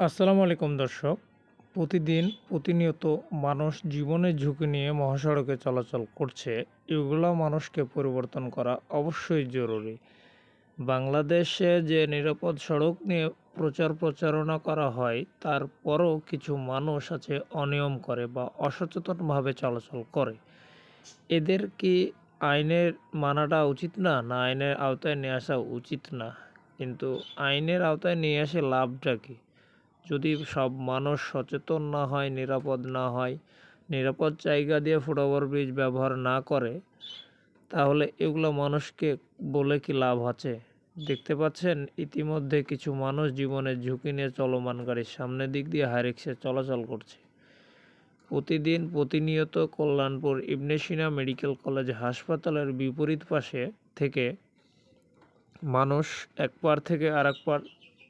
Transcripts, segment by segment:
আসসালামু আলাইকুম দর্শক। প্রতিদিন প্রতিনিয়ত মানুষ জীবনের ঝুঁকি নিয়ে মহাসড়কে চলাচল করছে। এগুলো মানুষকে পরিবর্তন করা অবশ্যই জরুরি। বাংলাদেশে যে নিরাপদ সড়ক নিয়ে প্রচার প্রচারণা করা হয় তারপরও কিছু মানুষ আছে অনিয়ম করে বা অসচেতনভাবে চলাচল করে। এদের কি আইনের মানাটা উচিত না? না, আইনের আওতায় নিয়ে আসা উচিত না। কিন্তু আইনের আওতায় নিয়ে আসে লাভটা কি? যদি সব মানুষ সচেতন না হয়, নিরাপদ না হয়, নিরাপদ জায়গা দিয়ে ফুটওভার ব্রিজ ব্যবহার না করে, তাহলে এগুলো মানুষকে বলে কি লাভ আছে? দেখতে পাচ্ছেন, ইতিমধ্যে কিছু মানুষ জীবনের ঝুঁকি নিয়ে চলমান গাড়ির সামনের দিক দিয়ে হাইরিক্সে চলাচল করছে। প্রতিদিন প্রতিনিয়ত কল্যাণপুর ইবনে সিনা মেডিকেল কলেজ হাসপাতালের বিপরীত পাশে থেকে মানুষ এক পার থেকে আর এক পার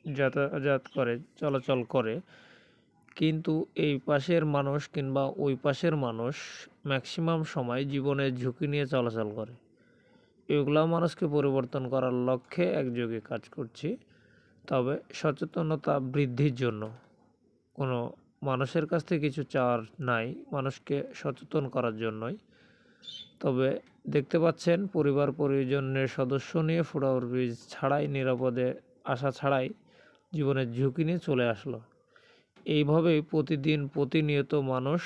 যাতায়াত করে, চলাচল করে। কিন্তু এই পাশের মানুষ কিংবা ওই পাশের মানুষ ম্যাক্সিমাম সময় জীবনের ঝুঁকি নিয়ে চলাচল করে। এগুলো মানুষকে পরিবর্তন করার লক্ষ্যে একযোগে কাজ করছি। তবে সচেতনতা বৃদ্ধির জন্য কোনো মানুষের কাছ থেকে কিছু চাওয়ার নাই, মানুষকে সচেতন করার জন্যই। তবে দেখতে পাচ্ছেন পরিবার পরিজনের সদস্য নিয়ে ফুটওভার ব্রিজ ছাড়াই, নিরাপদে আসা ছাড়াই জীবনের ঝুঁকি নিয়ে চলে আসলো। এইভাবেই প্রতিদিন প্রতিনিয়ত মানুষ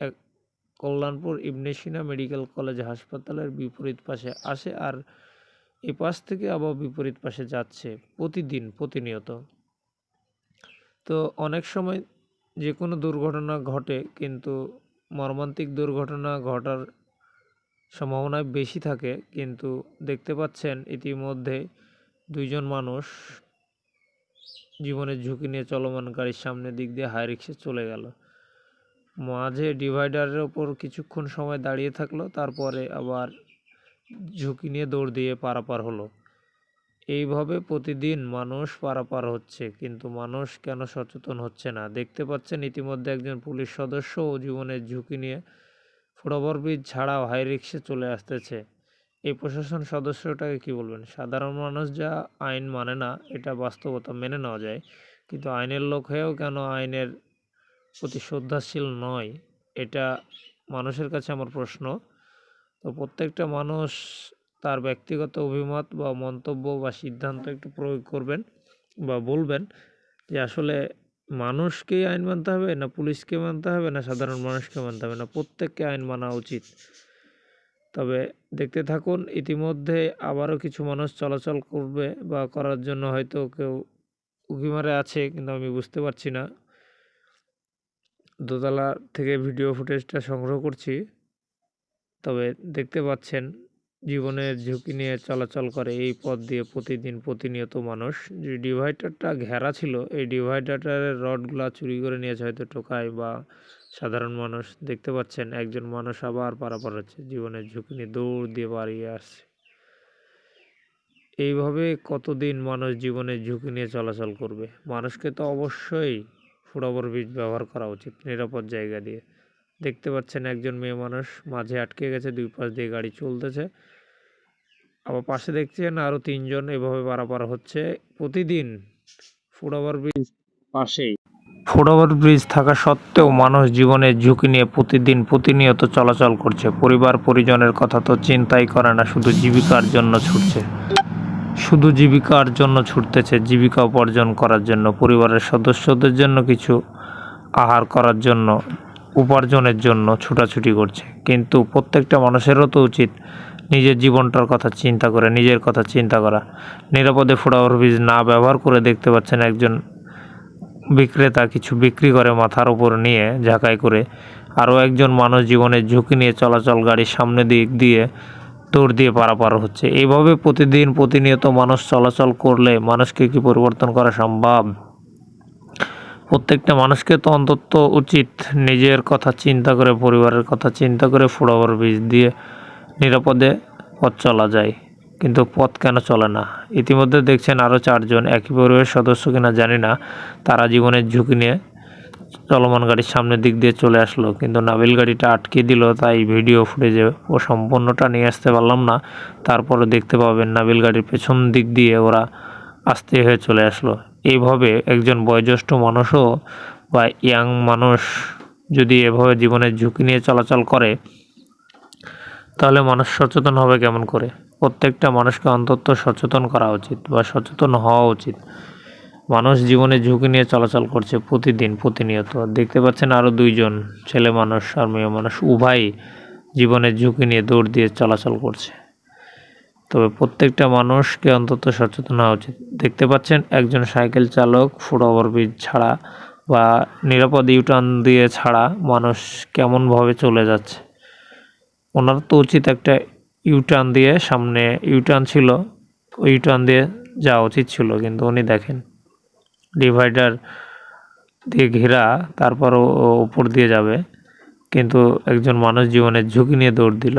এক কল্যাণপুর ইবনে সিনা মেডিকেল কলেজ হাসপাতালের বিপরীত পাশে আসে আর এ পাশ থেকে আবার বিপরীত পাশে যাচ্ছে প্রতিদিন, প্রতিনিয়ত। তো অনেক সময় যে কোনো দুর্ঘটনা ঘটে কিন্তু মর্মান্তিক দুর্ঘটনা ঘটার সম্ভাবনা বেশি থাকে কিন্তু দেখতে পাচ্ছেন ইতিমধ্যে দুইজন মানুষ জীবনের ঝুঁকি নিয়ে চলমান গাড়ির সামনের দিক দিয়ে হাই রিক্সে চলে গেল। মাঝে ডিভাইডারের ওপর কিছুক্ষণ সময় দাঁড়িয়ে থাকল, তারপরে আবার ঝুঁকি নিয়ে দৌড় দিয়ে পারাপার হলো। এইভাবে প্রতিদিন মানুষ পারাপার হচ্ছে, কিন্তু মানুষ কেন সচেতন হচ্ছে না? দেখতে পাচ্ছেন ইতিমধ্যে একজন পুলিশ সদস্য ও জীবনের ঝুঁকি নিয়ে ফুটওভার ব্রিজ ছাড়াও হাই রিক্সে চলে আসতেছে। এই প্রশাসন সদস্যটাকে কি বলবেন? সাধারণ মানুষ যা আইন মানে না, এটা বাস্তবতা মেনে নেওয়া যায়। কিন্তু আইনের লোক হয়েও কেন আইনের প্রতি শ্রদ্ধাশীল নয়? এটা মানুষের কাছে আমার প্রশ্ন। তো প্রত্যেকটা মানুষ তার ব্যক্তিগত অভিমত বা মন্তব্য বা সিদ্ধান্ত একটু প্রয়োগ করবেন বা বলবেন যে আসলে মানুষকেই আইন মানতে হবে না পুলিশকে মানতে হবে না সাধারণ মানুষকে মানতে হবে না? প্রত্যেককে আইন মানা উচিত। তবে দেখতে থাকুন, ইতিমধ্যে আবারও কিছু মানুষ চলাচল করবে বা করার জন্য হয়তো কেউ উঁকি মারে আছে কিন্তু আমি বুঝতে পারছি না। দোতলা থেকে ভিডিও ফুটেজটা সংগ্রহ করছি। তবে দেখতে পাচ্ছেন জীবনের ঝুঁকি নিয়ে চলাচল করে এই পথ দিয়ে প্রতিদিন প্রতিনিয়ত মানুষ। যে ডিভাইডারটা ঘেরা ছিল, এই ডিভাইডারটার রডগুলা চুরি করে নিয়েছে হয়তো টোকায় বা সাধারণ মানুষ দেখতে পাচ্ছেন, একজন মানুষ আবার পারাপার হচ্ছে, জীবনের ঝুঁকি নিয়ে দৌড় দিয়ে বাড়িয়ে আসছে। এইভাবে কতদিন মানুষ জীবনের ঝুঁকি নিয়ে চলাচল করবে? মানুষকে তো অবশ্যই ফুটওভার ব্রিজ ব্যবহার করা উচিত, নিরাপদ জায়গা দিয়ে। দেখতে পাচ্ছেন একজন মেয়ে মানুষ মাঝে আটকে গেছে, দুই পাশ দিয়ে গাড়ি চলতেছে। আবার পাশে দেখছেন আরও তিনজন এভাবে পারাপার হচ্ছে। প্রতিদিন ফুটওভার ব্রিজ পাশেই। ফুটওভার ব্রিজ থাকা সত্ত্বেও মানুষ জীবনের ঝুঁকি নিয়ে প্রতিদিন প্রতিনিয়ত চলাচল করছে। পরিবার, পরিজনের কথা তো চিন্তাই করে না, শুধু জীবিকার জন্য ছুটছে। শুধু জীবিকার জন্য ছুটতেছে, জীবিকা উপার্জন করার জন্য, পরিবারের সদস্যদের জন্য কিছু, আহার করার জন্য, উপার্জনের জন্য ছুটাছুটি করছে। কিন্তু প্রত্যেকটা মানুষেরও তো উচিত নিজের জীবনটার কথা চিন্তা করে, নিজের কথা চিন্তা করা। নিরাপদে ফুটওভার ব্রিজ না ব্যবহার করে দেখতে পাচ্ছেন একজন বিক্রেতা কিছু বিক্রি করে মাথার উপর নিয়ে ঝাঁকাই করে আরও একজন মানুষ জীবনের ঝুঁকি নিয়ে চলাচল গাড়ির সামনে দিক দিয়ে দৌড় দিয়ে পারাপার হচ্ছে। এইভাবে প্রতিদিন প্রতিনিয়ত মানুষ চলাচল করলে মানুষকে কি পরিবর্তন করা সম্ভব? প্রত্যেকটা মানুষকে তো অন্তত উচিত নিজের কথা চিন্তা করে, পরিবারের কথা চিন্তা করে ফুটওভার বীজ দিয়ে নিরাপদে পথ চলা যায়। কিন্তু পথ কেন চলে না? ইতিমধ্যে দেখছেন আরও চারজন একই পরিবারের সদস্য কিনা জানি না। তারা জীবনের ঝুঁকি নিয়ে চলমান গাড়ির সামনের দিক দিয়ে চলে আসলো। কিন্তু নাবিল গাড়িটা আটকে দিল, তাই ভিডিও ফুটেজে ও সম্পূর্ণটা নিয়ে আসতে পারলাম না। তারপরে দেখতে পাবেন নাবিল গাড়ির পেছন দিক দিয়ে ওরা আস্তে হয়ে চলে আসলো। এইভাবে একজন বয়োজ্যেষ্ঠ মানুষও বা ইয়াং মানুষ যদি এভাবে জীবনের ঝুঁকি নিয়ে চলাচল করে তাহলে মানুষ সচেতন হবে কেমন করে? প্রত্যেকটা মানুষকে অন্তত সচেতন করা উচিত বা সচেতন হওয়া উচিত। মানুষ জীবনে ঝুঁকি নিয়ে চলাচল করছে প্রতিদিন, প্রতিনিয়ত। দেখতে পাচ্ছেন আরও দুইজন ছেলে মানুষ আর মেয়ে মানুষ উভয়ই জীবনের ঝুঁকি নিয়ে দৌড় দিয়ে চলাচল করছে। তবে প্রত্যেকটা মানুষকে অন্তত সচেতন হওয়া উচিত। দেখতে পাচ্ছেন একজন সাইকেল চালক ফুট ওভারব্রিজ ছাড়া বা নিরাপদ ইউটার্ন দিয়ে ছাড়া মানুষ কেমনভাবে চলে যাচ্ছে। ওনার তো উচিত একটা ইউটার্ন দিয়ে সামনে ইউটার্ন ছিল, ওই ইউটার্ন দিয়ে যাওয়া উচিত ছিল, কিন্তু উনি দেখেন ডিভাইডার দিয়ে ঘেরা, তারপরও উপর দিয়ে যাবে, কিন্তু একজন মানুষ জীবনের ঝুঁকি নিয়ে দৌড় দিল।